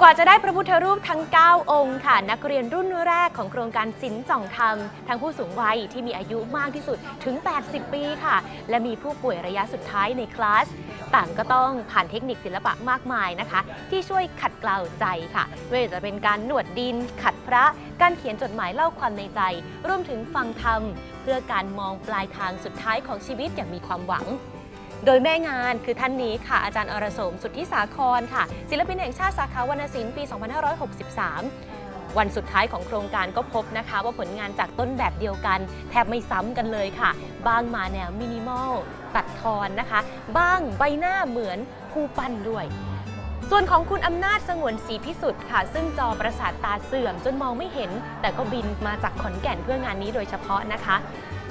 กว่าจะได้พระพุทธรูปทั้ง 9 องค์ค่ะ นักเรียนรุ่นแรกของโครงการศิลป์จ่องธรรมทั้งผู้สูงวัยที่มีอายุมากที่สุดถึง 80 ปีค่ะ และมีผู้ป่วยระยะสุดท้ายในคลาส ต่างก็ต้องผ่านเทคนิคศิลปะมากมายนะคะ ที่ช่วยขัดเกลาใจค่ะไม่ว่าจะเป็นการหนวดดิน ขัดพระ การเขียนจดหมายเล่าความในใจ รวมถึงฟังธรรม เพื่อการมองปลายทางสุดท้ายของชีวิตอย่างมีความหวัง โดยแม่งานคือท่านนี้ค่ะ อาจารย์อรสมสุทธิสาครค่ะ ศิลปินแห่งชาติสาขาวรรณศิลป์ปี 2563วันสุดท้ายของโครงการก็พบนะคะ ว่าผลงานจากต้นแบบเดียวกัน แทบไม่ซ้ำกันเลยค่ะบ้างมาแนวมินิมอล ตัดทอนนะคะ บ้างใบหน้าเหมือนผู้ปั้นด้วย ส่วนของคุณอำนาจสงวนศรีพิสุทธิ์ค่ะ ซึ่งจอประสาทตาเสื่อมจนมองไม่เห็น แต่ก็บินมาจากขอนแก่นเพื่องานนี้โดยเฉพาะนะคะ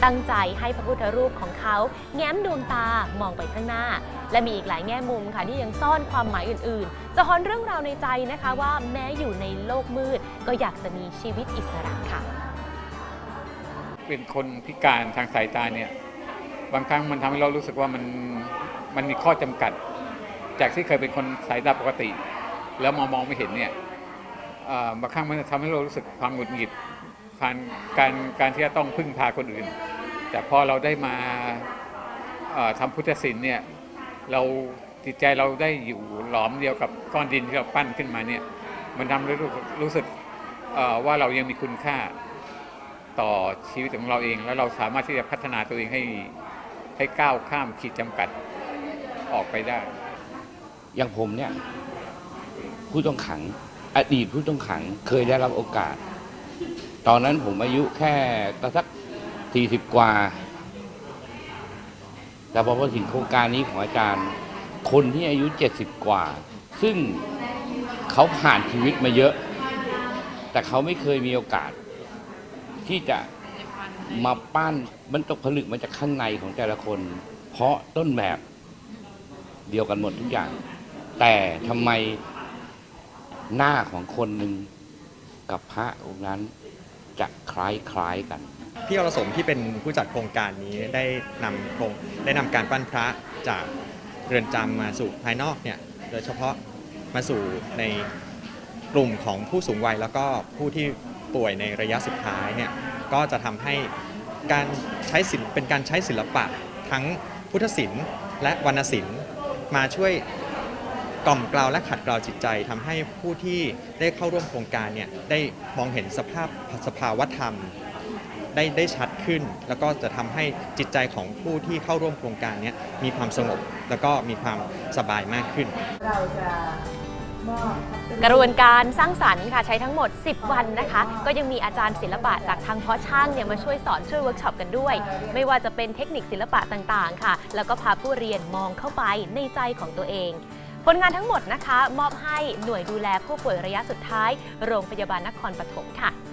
ตั้งใจให้พระพุทธรูปของเขาแง้มดวงตามองไปข้างหน้า และมีอีกหลายแง่มุมค่ะที่ยังซ่อนความหมายอื่นๆสะท้อนเรื่องราวในใจนะคะว่าแม้อยู่ในโลกมืด ก็อยากจะมีชีวิตอิสระค่ะ เป็นคนพิการทางสายตาเนี่ยบางครั้งมันทำให้เรารู้สึกว่ามันมันมีข้อจำกัด จากที่เคยเป็นคนสายตาปกติ แล้วมองมองไม่เห็นเนี่ยบางครั้งมันจะทำให้เรารู้สึกความหงุดหงิดการการการที่จะต้องพึ่งพาคนอื่น แต่พอเราได้มาทำพุทธศิลป์เนี่ยเราจิตใจเราได้อยู่หลอมเดียวกับก้อนดินที่เราปั้นขึ้นมาเนี่ยมันทำให้รู้รู้สึกว่าเรายังมีคุณค่าต่อชีวิตของเราเอง แล้วเราสามารถที่จะพัฒนาตัวเองให้ให้ก้าวข้ามขีดจำกัดออกไปได้ อย่างผมเนี่ย ผู้ต้องขัง อดีตผู้ต้องขังเคยได้รับโอกาส ตอนนั้นผมอายุแค่ตะสักสี่สิบกว่า แต่พอมาถึงโครงการนี้ของอาจารย์ คนที่อายุเจ็ดสิบกว่า ซึ่งเขาผ่านชีวิตมาเยอะ แต่เขาไม่เคยมีโอกาส ที่จะมาปั้นมันตกผลึกมาจากข้างในของแต่ละคน เพราะต้นแบบเดียวกันหมดทุกอย่าง แต่ทำไมหน้าของคนหนึ่งกับพระองค์นั้นจะคล้ายคล้ายๆกัน พี่อรสมที่เป็นผู้จัดโครงการนี้ได้นำโครงได้นำการปั้นพระจากเรือนจำมาสู่ภายนอกเนี่ยโดยเฉพาะมาสู่ในกลุ่มของผู้สูงวัยแล้วก็ผู้ที่ป่วยในระยะสุดท้ายเนี่ยก็จะทำให้การใช้ศิลป์เป็นการใช้ศิลปะทั้งพุทธศิลป์และวรรณศิลป์มาช่วย กล่อมกล่าวและขัดเกลาจิตใจทำให้ผู้ที่ได้เข้าร่วมโครงการเนี่ยได้มองเห็นสภาพสภาวธรรมได้ได้ชัดขึ้น แล้วก็จะทำให้จิตใจของผู้ที่เข้าร่วมโครงการเนี้มีความสงบ แล้วก็มีความสบายมากขึ้น เราจะกระบวนการสร้างสรรค์ค่ะใช้ทั้งหมด 10 วันนะคะ ก็ยังมีอาจารย์ศิลปะจากทางเพาะช่างเนี่ยมาช่วยสอนช่วยเวิร์กช็อปกันด้วย ไม่ว่าจะเป็นเทคนิคศิลปะต่างๆ ค่ะ แล้วก็พาผู้เรียนมองเข้าไปในใจของตัวเอง ผลงานทั้งหมดนะคะ มอบให้หน่วยดูแลผู้ป่วยระยะสุดท้าย โรงพยาบาลนครปฐมค่ะ